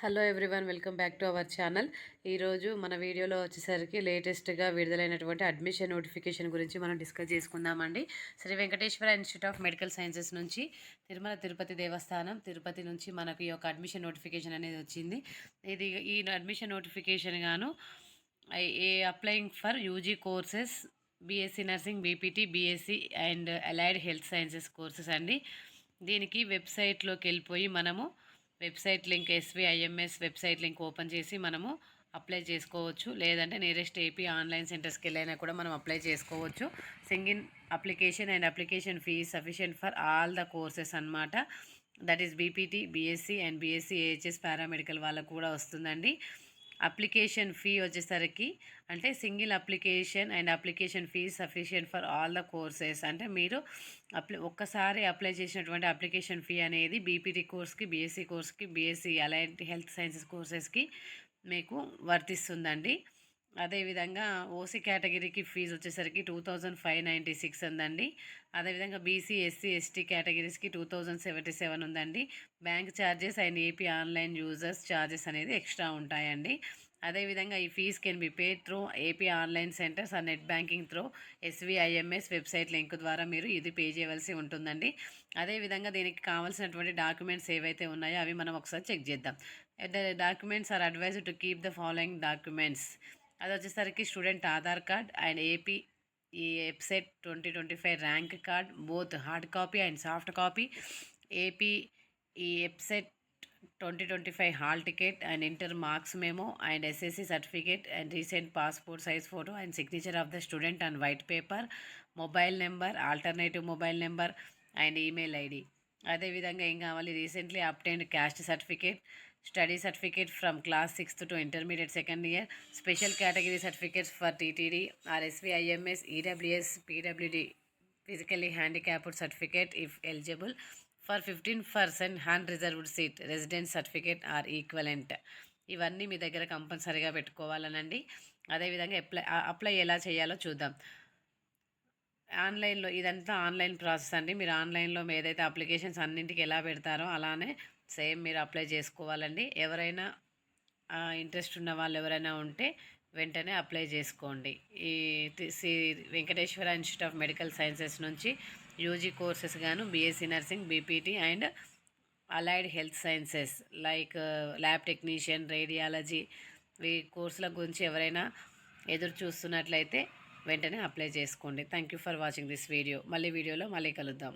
Hello everyone welcome back to our channel. ఈరోజు మన వీడియోలో వచ్చేసరికి లేటెస్ట్గా విడుదలైనటువంటి అడ్మిషన్ నోటిఫికేషన్ గురించి మనం డిస్కస్ చేసుకుందామండి. Shri Venkateswara institute of medical sciences నుంచి తిరుమల తిరుపతి దేవస్థానం తిరుపతి నుంచి మనకు ఈ యొక్క అడ్మిషన్ నోటిఫికేషన్ అనేది వచ్చింది. ఇది ఈ అడ్మిషన్ నోటిఫికేషన్ గాను a applying for UG courses BSc nursing BPT BSc and allied health sciences courses అండి. దీనికి వెబ్సైట్లోకి వెళ్ళిపోయి మనము website link SVIMS website link open చేసి మనము అప్లై చేసుకోవచ్చు. లేదంటే నియరెస్ట్ ఏపీ ఆన్లైన్ సెంటర్స్కి వెళ్ళైనా కూడా మనం అప్లై చేసుకోవచ్చు. Single application and application fee sufficient for all the courses అనమాట that is BPT BSc and BSc AHS paramedical వాళ్ళకు కూడా వస్తుందండి. అప్లికేషన్ ఫీ వచ్చేసరికి అంటే single application and application fee sufficient for all the courses. అంటే మీరు apply ఒక్కసారి apply చేసినటువంటి అప్లికేషన్ ఫీ అనేది బీపీటీ కోర్స్కి బీఎస్సీ కోర్స్కి బీఎస్సీ అలాంటి హెల్త్ సైన్సెస్ కోర్సెస్కి మీకు వర్తిస్తుందండి. అదేవిధంగా ఓసీ కేటగిరీకి ఫీజు వచ్చేసరికి two thousand five ninety six ఉందండి. అదేవిధంగా బీసీ ఎస్సీ ఎస్టీ కేటగిరీస్కి టూ థౌజండ్ సెవెంటీ సెవెన్ ఉందండి. Bank charges and AP online users charges అనేది ఎక్స్ట్రా ఉంటాయండి. అదేవిధంగా ఈ fee can be pay through AP online centers ఆ net banking through SVIMS website link ద్వారా మీరు ఇది పే చేయవలసి ఉంటుందండి. అదేవిధంగా దీనికి కావాల్సినటువంటి డాక్యుమెంట్స్ ఏవైతే ఉన్నాయో అవి మనం ఒకసారి చెక్ చేద్దాం. The documents are advise to keep the following documents. అది వచ్చేసరికి student Aadhaar card and AP E website twenty twenty five rank card both hard copy and soft copy. AP E website twenty twenty five hall ticket and inter marks memo and SSC certificate and recent passport size photo and signature of the student and white paper mobile number alternative mobile number and email ID. అదేవిధంగా ఏం కావాలి? Recently obtained caste certificate study certificate from class sixth to intermediate second year special category certificates for TTD RSV IMS EWS PWD physically handicapped certificate if eligible. For fifteen percent hand reserved seat residence certificate or equivalent. ఇవన్నీ మీ దగ్గర కంపల్సరీగా పెట్టుకోవాలనండి. అదేవిధంగా apply apply ఎలా చేయాలో చూద్దాం. ఆన్లైన్లో ఇదంతా ఆన్లైన్ ప్రాసెస్ అండి. మీరు ఆన్లైన్లో ఏదైతే అప్లికేషన్స్ అన్నింటికి ఎలా పెడతారో అలానే సేమ్ మీరు అప్లై చేసుకోవాలండి. ఎవరైనా ఇంట్రెస్ట్ ఉన్న వాళ్ళు ఎవరైనా ఉంటే వెంటనే అప్లై చేసుకోండి. ఈ Shri Venkateswara institute of medical sciences నుంచి యూజీ కోర్సెస్ గాను BSc nursing BPT and allied health sciences like lab technician radiology ఈ కోర్సుల గురించి ఎవరైనా ఎదురు చూస్తున్నట్లయితే వెంటనే అప్లై చేసుకోండి. Thank you for watching this video. మళ్ళీ వీడియోలో మళ్ళీ కలుద్దాం.